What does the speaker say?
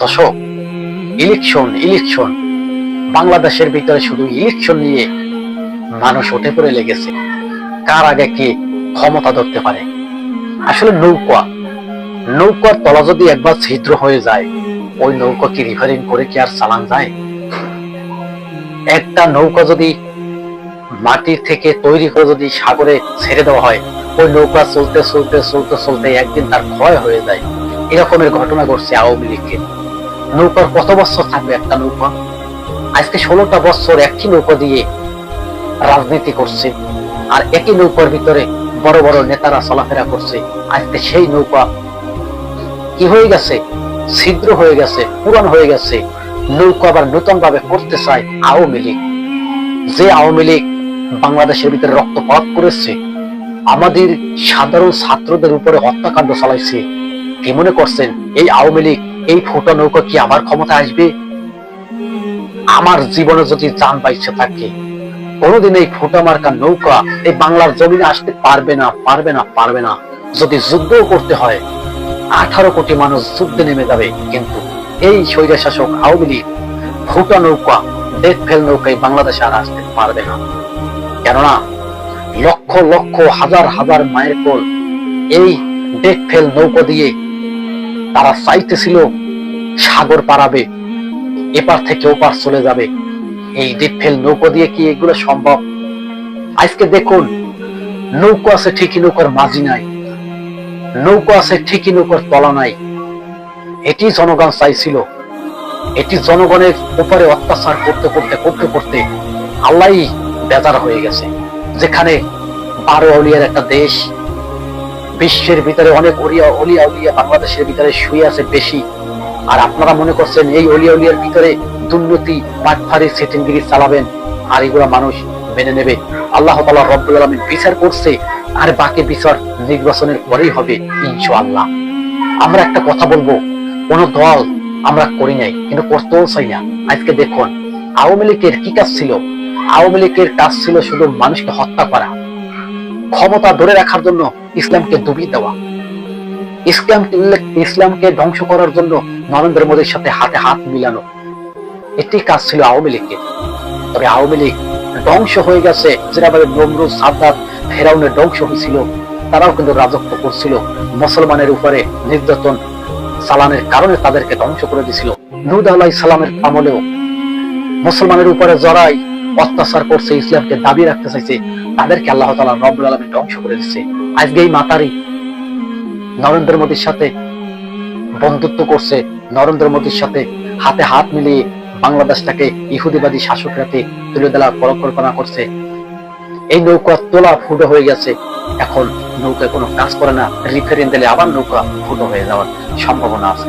দশক election election. বাংলাদেশের ভিতরে শুধু ইলেকশন নিয়ে মানুষ উঠে পড়ে লেগেছে। কার আগে কে ক্ষমতা ধরতে পারে? আসলে নৌকা। নৌকার তলা যদি একবার ছিদ্র হয়ে যায়, ওই নৌকা কি রিফারিং করে কি আর চালান যায়? একটা নৌকা যদি মাটির থেকে তৈরি করে যদি সাগরে ছেড়ে দেওয়া হয়, ওই নৌকা চলতে চলতে চলতে চলতে একদিন তার ক্ষয় হয়ে যায়। এরকমের ঘটনা ঘটছে আওয়ামী লীগের। নৌকার কত বছর থাকবে একটা নৌকা? আজকে ষোলোটা বছর একই নৌকা দিয়ে রাজনীতি করছে, আর একই নৌকার ভিতরে বড় বড় নেতারা চলাফেরা করছে। আজকে সেই নৌকা কি হয়ে গেছে? ছিদ্র হয়ে গেছে পুরান হয়ে গেছে। নৌকা আবার নতুন ভাবে করতে চায় আওয়ামী লীগ। যে আওয়ামী লীগ বাংলাদেশের ভিতরে রক্তপাত করেছে, আমাদের সাধারণ ছাত্রদের উপরে হত্যাকাণ্ড চালাইছে, কি মনে করছেন এই আওয়ামী লীগ? এই ফোটা নৌকা কি আমার ক্ষমতা আসবে? আমার জীবনে যদি যান বাইছে থাকে, কোনোদিন এই ফোটা মার্কা নৌকা, এই বাংলার জমিনে আসতে পারবে না পারবে না পারবে না। যদি যুদ্ধ করতে হয়, আঠারো কোটি মানুষ যুদ্ধে নেমে যাবে। কিন্তু এই স্বৈর শাসক আওয়ামী লীগ ফুটা নৌকা দেখ ফেল নৌকায় বাংলাদেশে আর আসতে পারবে না। কেননা লক্ষ লক্ষ, হাজার হাজার মায়ের কোল এই ডেক ফেল নৌকা দিয়ে তারা চাইতেছিল সাগর পারাবে এপার থেকে ওপার চলে যাবে। এই ডেক ফেল নৌকা দিয়ে কি এগুলো সম্ভব? আজকে দেখুন, নৌকা আছে ঠিকই নৌকার মাঝি নাই। নৌকা আছে ঠিকই নৌকার তলা নাই। এটি জনগণ চাইছিল। এটি জনগণের উপরে অত্যাচার করতে করতে করতে করতে আল্লাহ বেজার হয়ে গেছে। যেখানে বারো অলিয়ার একটা দেশ বিশ্বের ভিতরে অনেক অলিয়া অলিয়া অলিয়া বাংলাদেশের ভিতরে শুয়ে আছে বেশি। আর আপনারা মনে করছেন এই অলিয়া, অলিয়ার ভিতরে দুর্নীতি পাটফারি সেটিংগিরি চালাবেন আর এগুলা মানুষ মেনে নেবে। আল্লাহ তালা রব্বুল আলমিন বিচার করছে, আর বাকি বিচার নির্বাচনের পরেই হবে, ইনশাআল্লাহ। আমরা একটা কথা বলব, কোন দল আমরা করি নাই, কিন্তু করতেও চাই না। আজকে দেখুন, আওয়ামী লীগের কি কাজ ছিল? আওয়ামী লীগের কাজ ছিল শুধু মানুষকে হত্যা করা। ক্ষমতা ধরে রাখার জন্য ইসলামকে ডুবিয়ে দেওয়া। ইসলাম ইসলামকে ধ্বংস করার জন্য নরেন্দ্র মোদীর সাথে হাতে হাত মিলানো। এটি কাজ ছিল আওয়ামী লীগের। তবে আওয়ামী লীগ ধ্বংস হয়ে গেছে। যেভাবে নমরুদ সাদ্দাত ফেরাউনের ধ্বংস হয়েছিল, তারাও কিন্তু রাজত্ব করছিল। মুসলমানের উপরে নির্যাতন সালানের কারণে তাদেরকে ধ্বংস করে দিছিল। নুদ আলাহ সালামের আমলেও মুসলমানের উপরে জড়াই অত্যাচার করছে, ইসলামকে দাবি রাখতে চাইছে তাদেরকে আল্লাহ তালা রব্বুল আলমী ধ্বংস করে দিচ্ছে আজকে এই মাতারি নরেন্দ্র মোদীর সাথে বন্ধুত্ব করছে। নরেন্দ্র মোদীর সাথে হাতে হাত মিলিয়ে বাংলাদেশটাকে ইহুদিবাদী শাসকরাতে তুলে দেওয়ার পরিকল্পনা করছে। এই নৌকা তোলা ফুটো হয়ে গেছে। এখন নৌকায় কোনো কাজ করে না। রিফারিং দিলে আবার নৌকা ফুটো হয়ে যাওয়ার সম্ভাবনা আছে।